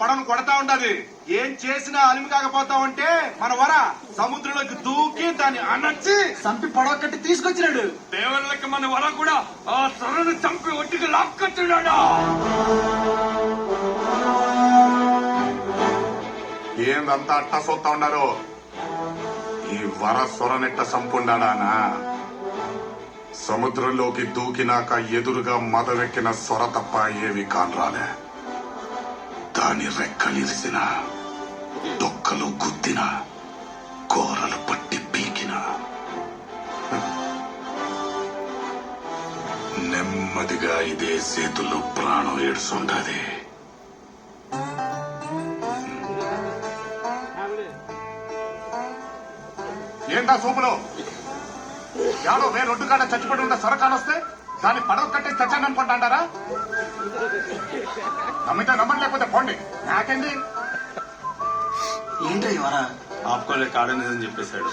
పడవను కొడతా ఉంటది ఏం చేసినా అలిమి కాకపోతా ఉంటే మన వర సముద్రంలోకి దూకి దాన్ని అనర్చి సంపి పడవ కట్టి తీసుకొచ్చినాడు. దేవతలకి మన వర కూడా ఆ సొరను చంపి ఒట్టికి లాక్కొచ్చున్నాడా? ఏందంతా అట్ట సొత్తా ఉన్నారు? ఈ వర సొరనెట్ట సంపుండానా సముద్రంలోకి దూకినాక ఎదురుగా మదవెక్కిన సొర తప్ప ఏవి కానరాలే. దాని రెక్కలిరిసిన డొక్కలు గుద్దిన కూరలు పట్టి పీకిన. నెమ్మదిగా ఇదే సేతుల్లో ప్రాణం ఏడుస్తుండది ఏంటా సోపులో యాడో వే రొడ్డు కాడ చచ్చిపడి ఉంటే సొరకానొస్తే దాన్ని పడవ కట్టేసి చచ్చాను అనుకుంటాంటారా నమ్మితే నమ్మని లేకపోతే పోండి. నాకేంది? ఏంటో వరా? ఆపుకోలేక ఆడనిదని చెప్పేశాడు.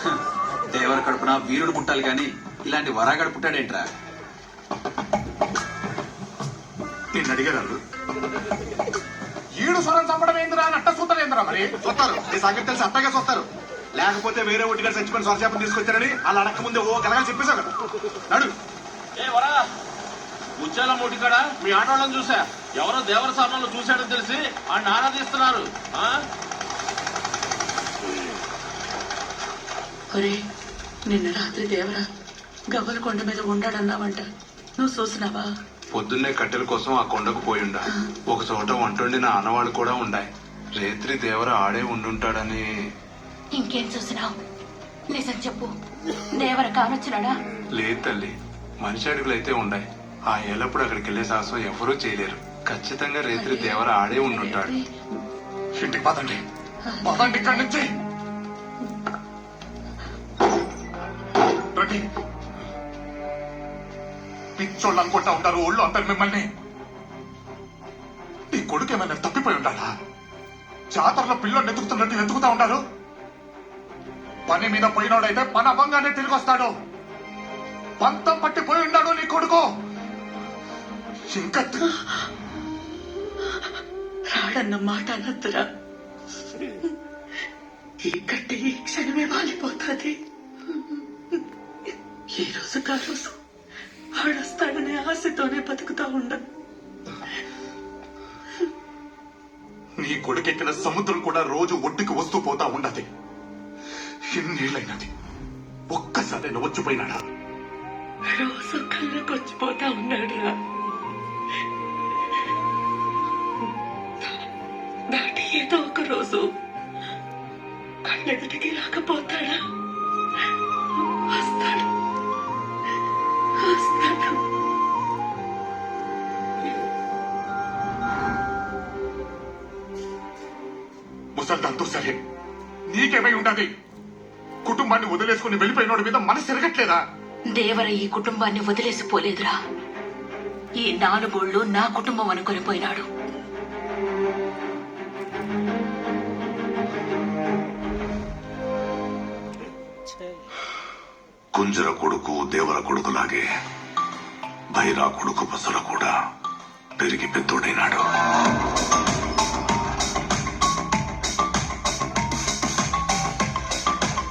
దేవర కడుపున వీరుడు పుట్టాలి గాని ఇలాంటి వరాగడు పుట్టాడేంట్రా? నిన్ను అడిగేదాళ్ళు ఈడు సొరం చంపడం ఏందిరా? అని అట్ట సూత్రం ఏందిరా మరి? చూస్తారు ఈ సంగతి తెలిసి అట్టగా చూస్తారు లేకపోతే వేరే ఒట్టిగా చచ్చిపోయిన సొరచేపను తీసుకొచ్చారని వాళ్ళు అడక్క ముందే ఓ చెప్పేశారు కదా. నడు. ఏ వరా. మూటికాడ మీ ఆటోళ్ళని చూసా. ఎవరో దేవర సామాన్లు చూశాడని తెలిసి ఆ? ఆరాధిస్తున్నారు ఒరే నిన్న రాత్రి దేవరా గవ్వల కొండ మీద ఉండాడన్నావంట. నువ్వు చూసినావా? పొద్దున్నే కట్టెల కోసం ఆ కొండకు పోయిండా. ఒక చోట వంటొండిన ఆనవాళ్ళు కూడా ఉండాయి. రేత్రి దేవర ఆడే ఉండుంటాడని ఇంకేం చూసినావు? నిజం చెప్పు. దేవర కానొచ్చినాడా? లేదు తల్లి. మనిషి అడుగులైతే ఉండాయి. ఆ ఏలప్పుడు అక్కడికి వెళ్ళే సాహసం ఎవరూ చేయలేరు. ఖచ్చితంగా రేత్రి దేవర ఆడే ఉండుంటాడు. ఇంటికి పదండి. పదండి ఇక్కడి నుంచి. రండి. పిచ్చోళ్ళు అనుకుంటా ఉంటారు ఒళ్ళు అందరు మిమ్మల్ని. నీ కొడుకు ఏమైనా తప్పిపోయి ఉండాలా? జాతరలో పిల్లలు వెతుకుతున్నట్టు వెతుకుతా ఉంటారు? పని మీద పోయినోడైతే పని అవ్వంగానే తిరిగి వస్తాడు పంతం పట్టి పోయి ఉన్నాడు నీ కొడుకు. ఇంకా రాడన్న మాట అనద్దురా. ఈ కట్టి ఈ క్షణమే వాలిపోతుంది. ఈ రోజు కా రోజు ఆడొస్తాడనే ఆశతోనే బతుకుతా ఉండ. నీ కొడుకెక్కిన సముద్రం కూడా రోజు ఒడ్డుకి వస్తూ పోతా ఉండదు. ఎన్నేళ్ళైనది ఒక్కసారైనా వచ్చిపోయినాడా? రోజు కళ్ళకొచ్చిపోతా ఉన్నాడురా దాటి ఏదో ఒక రోజు కళ్ళెదుటికి రాకపోతాడా? వస్తాడు. వస్తాడు. ముసల్దాంతో సరే నీకేమై ఉండదు? కుటుంబాన్ని వదిలేసుకుని వెళ్ళిపోయినోడి మీద మనసు తిరగట్లేదా? దేవర ఈ కుటుంబాన్ని వదిలేసిపోలేదురా. ఈ నాలుగోళ్ళు నా కుటుంబం అనుకొని పోయినాడు. కుంజర కొడుకు దేవర కొడుకులాగే భైరా కొడుకు పసల కూడా పెరిగి పెద్దోడైనాడు.